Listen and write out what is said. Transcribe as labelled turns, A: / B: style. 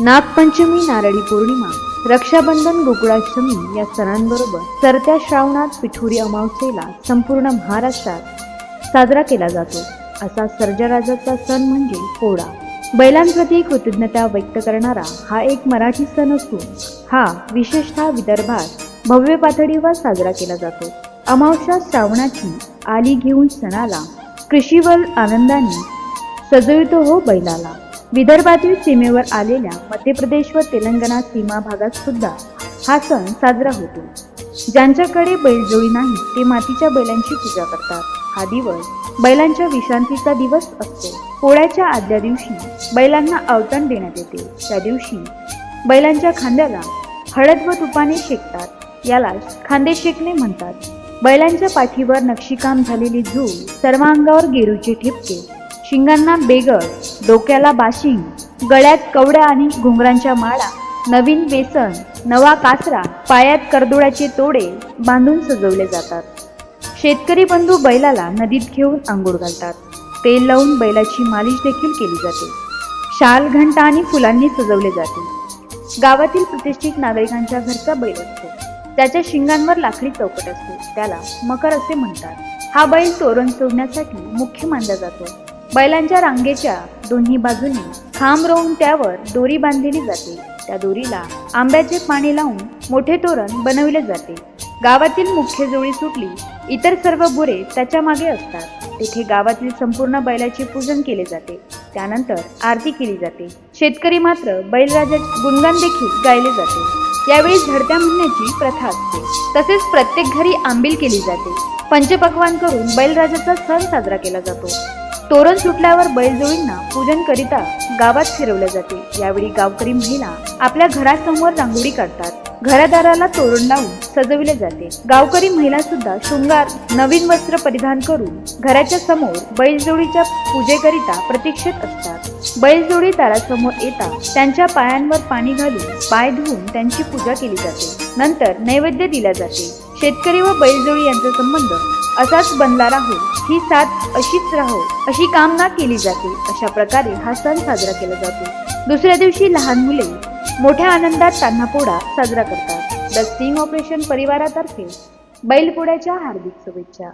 A: नागपंचमी नारळी पौर्णिमा रक्षाबंधन गोकुळाष्टमी या सणांबरोबर सरत्या श्रावणात पिठोरी अमावस्येला संपूर्ण महाराष्ट्रात साजरा केला जातो. असा सर्जराजाचा सण म्हणजे पोळा. बैलांप्रती कृतज्ञता व्यक्त करणारा हा एक मराठी सण असून हा विशेषतः विदर्भात भव्य पातळीवर साजरा केला जातो. अमावस्या श्रावणाची आली घेऊन सणाला कृषीवर आनंदाने सजवितो हो बैलाला. विदर्भातील सीमेवर आलेल्या मध्य प्रदेश व तेलंगणा सीमा भागात सुद्धा हा सण साजरा होतो. ज्यांच्याकडे बैलजोळी नाही ते मातीच्या बैलांची पूजा करतात. हा दिवस बैलांच्या विश्रांतीचा दिवस असतो. पोळ्याच्या आदल्या दिवशी बैलांना अवतण देण्यात येते. त्या दिवशी बैलांच्या खांद्याला हळद व तुपाने शेकतात. याला खांदे शेकणे म्हणतात. बैलांच्या पाठीवर नक्षीकाम झालेली झूल सर्वांगावर गेरूचे ठिपके शिंगांना बेगर डोक्याला बाशिंग गळ्यात कवड्या आणि घुंगरांच्या माळा नवीन बेसन नवा कासरा पायात कर्दोळ्याचे तोडे बांधून सजवले जातात. शेतकरी बंधू बैलाला नदीत घेऊन आंघोळ घालतात. तेल लावून बैलाची मालिश देखील केली जाते. शाल घंटा आणि फुलांनी सजवले जाते. गावातील प्रतिष्ठित नागरिकांच्या घरचा बैल असतो. त्याच्या शिंगांवर लाकडी चौकट असते. त्याला मकर असे म्हणतात. हा बैल तोरण सोडण्यासाठी मुख्य मानला जातो. बैलांच्या रांगेच्या दोन्ही बाजूनी खांब रोवून त्यावर दोरी बांधलेली जाते. त्या दोरीला आंब्याचे पाणी लावून मोठे तोरण बनविले जाते. गावातील मुख्य जोडी सुटली इतर सर्व बुरे त्याच्यामागे असतात. तेथे गावातील संपूर्ण बैलाचे पूजन केले जाते. त्यानंतर आरती केली जाते. शेतकरी मात्र बैलराजाचे गुणगान देखील गायले जाते. यावेळी झडत्या म्हणण्याची प्रथा असते. तसेच प्रत्येक घरी आंबील केली जाते. पंचपक्वान करून बैलराजाचा सण साजरा केला जातो. तोरण सुटल्यावर बैलजोळींना पूजन करिता गावात फिरवले जाते. यावेळी गावकरी महिला आपल्या घरासमोर रांगोळी काढतात. घरादाराला तोरण लावून सजविले जाते. गावकरी महिला सुद्धा शृंगार नवीन वस्त्र परिधान करून घराच्या समोर बैलजोळीच्या पूजेकरिता प्रतीक्षेत असतात. बैलजोडी दारासमोर येता त्यांच्या पायांवर पाणी घालून पाय धुवून त्यांची पूजा केली जाते. नंतर नैवेद्य दिला जाते. शेतकरी व बैलजोडी यांचा संबंध असाच बनला राहो ही साथ अशीच राहो अशी कामना केली जाते. अशा प्रकारे हा सण साजरा केला जातो. दुसऱ्या दिवशी लहान मुले मोठ्या आनंदात तान्हापोडा साजरा करतात. द स्टिंग ऑपरेशन परिवारातर्फे बैलपोड्याच्या हार्दिक शुभेच्छा.